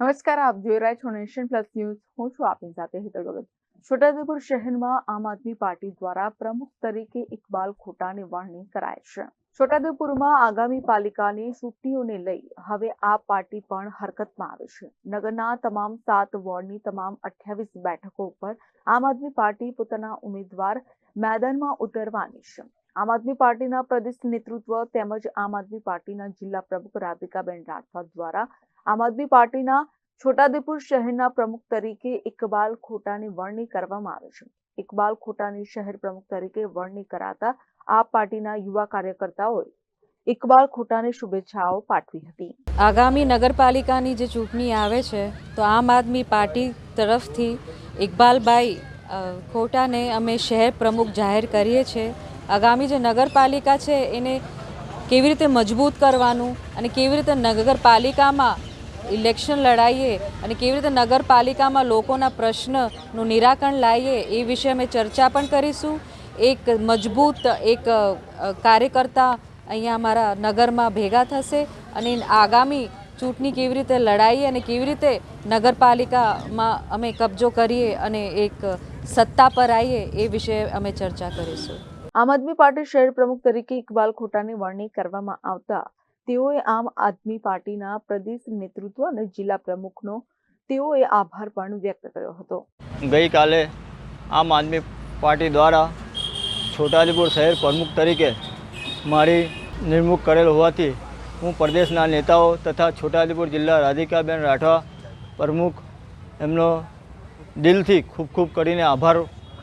નમસ્કાર, આપ જોઈ રહ્યા છો નેશન પ્લસ ન્યૂઝ. હું છું આપની સાથે હેતલ ભગત છોટાઉદેપુર શહેરમાં આમ આદમી પાર્ટી દ્વારા પ્રમુખ તરીકે ઇકબાલ ખોટાની વરણી કરાય છે. છોટાઉદેપુરમાં આગામી પાલિકાની ચૂંટણીઓને લઈ હવે આ પાર્ટી પણ હરકતમાં આવે છે. નગરના તમામ સાત વોર્ડની તમામ અઠ્યાવીસ બેઠકો ઉપર આમ આદમી પાર્ટી પોતાના ઉમેદવાર મેદાનમાં ઉતરવાની છે. આમ આદમી પાર્ટીના પ્રદેશ નેતૃત્વ તેમજ આમ આદમી પાર્ટીના જિલ્લા પ્રમુખ રાધિકાબેન રાઠવા દ્વારા આમ આદમી પાર્ટીના છોટાદેપુર શહેરના પ્રમુખ તરીકે ઇકબાલ ખોટાની વરણી કરવામાં આવે છે. ઇકબાલ ખોટાની શહેર પ્રમુખ તરીકે વરણી કરાતા આ પાર્ટીના યુવા કાર્યકર્તાઓએ ઇકબાલ ખોટાને શુભેચ્છાઓ પાઠવી હતી. આગામી નગરપાલિકાની જે ચૂંટણી આવે છે, તો આમ આદમી પાર્ટી તરફથી ઇકબાલભાઈ ખોટાને અમે શહેર પ્રમુખ જાહેર કરીએ છીએ આગામી જે નગરપાલિકા છે, એને કેવી રીતે મજબૂત કરવાનું અને કેવી રીતે નગરપાલિકામાં ઇલેક્શન લડાઈએ અને કેવી રીતે નગરપાલિકામાં લોકોના પ્રશ્નનું નિરાકરણ લાવીએ એ વિશે અમે ચર્ચા પણ કરીશું. એક મજબૂત, એક કાર્યકર્તા અહીંયા અમારા નગરમાં ભેગા થશે અને આગામી ચૂંટણી કેવી રીતે લડાઈએ અને કેવી રીતે નગરપાલિકામાં અમે કબજો કરીએ અને એક સત્તા પર આવીએ એ વિશે અમે ચર્ચા કરીશું. આમ આદમી પાર્ટી શહેર પ્રમુખ તરીકે ઇકબાલ ખોટાની વરણી કરવામાં આવતા તેઓએ આમ આદમી પાર્ટીના પ્રદેશ નેતૃત્વ અને જિલ્લા પ્રમુખનો તેઓએ આભાર પણ વ્યક્ત કર્યો હતો. ગઈકાલે આમ આદમી પાર્ટી દ્વારા છોટાલીપુર શહેર પ્રમુખ તરીકે મારી નિમણૂક કરેલ હોવાથી હું પ્રદેશના નેતાઓ તથા છોટાલીપુર જિલ્લા રાધિકાબેન રાઠવા પ્રમુખ એમનો દિલથી ખૂબ ખૂબ કરીને આભાર